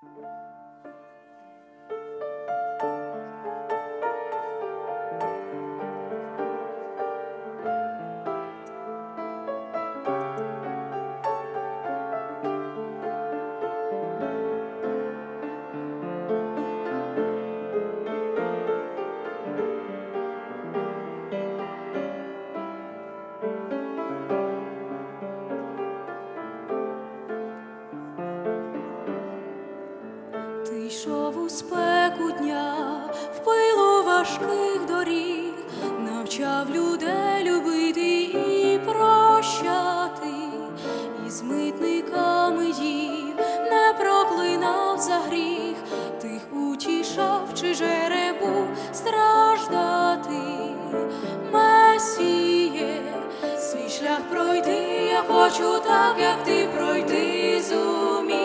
Ти спеку дня, в пилу важких доріг, навчав людей любити і прощати, і з митниками їх не проклинав за гріх, тих утішав чи жеребу страждати. Месіє, свій шлях пройти, я хочу так, як ти пройти зумів.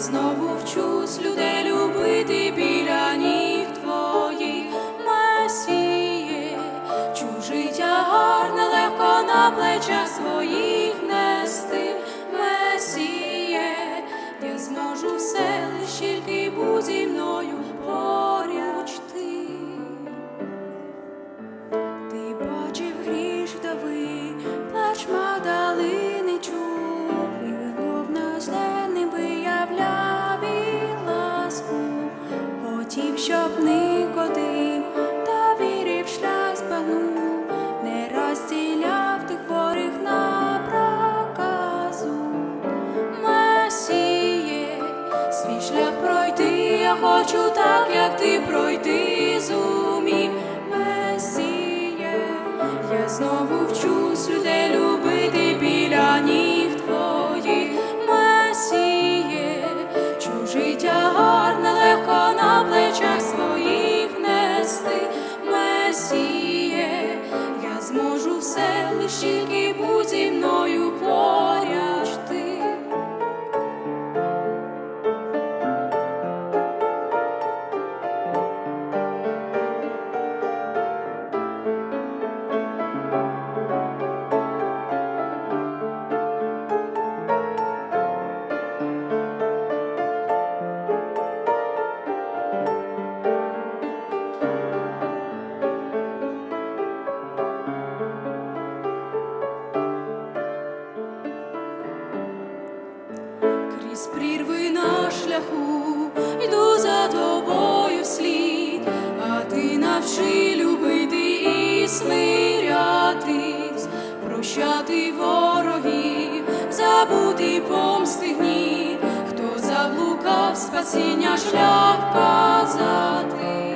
Знову вчусь людей любити біля ніг твоїх. Месіє, чужий тягар нелегко на плечах своїх нести. Месіє, я зможу все щоб Никодим та вірив шлях збагнув, не розділяв тих хворих на проказу. Месіє, свій шлях пройти, я хочу так, як ти пройти зумів. Месіє, я знову вчусь людей лиш тільки будь зі мною Крізь прірви на шляху йду за тобою слід, а ти навчи любити і смирятись, прощати ворогів, забути помсти гнів, хто заблукав спасіння шлях казати.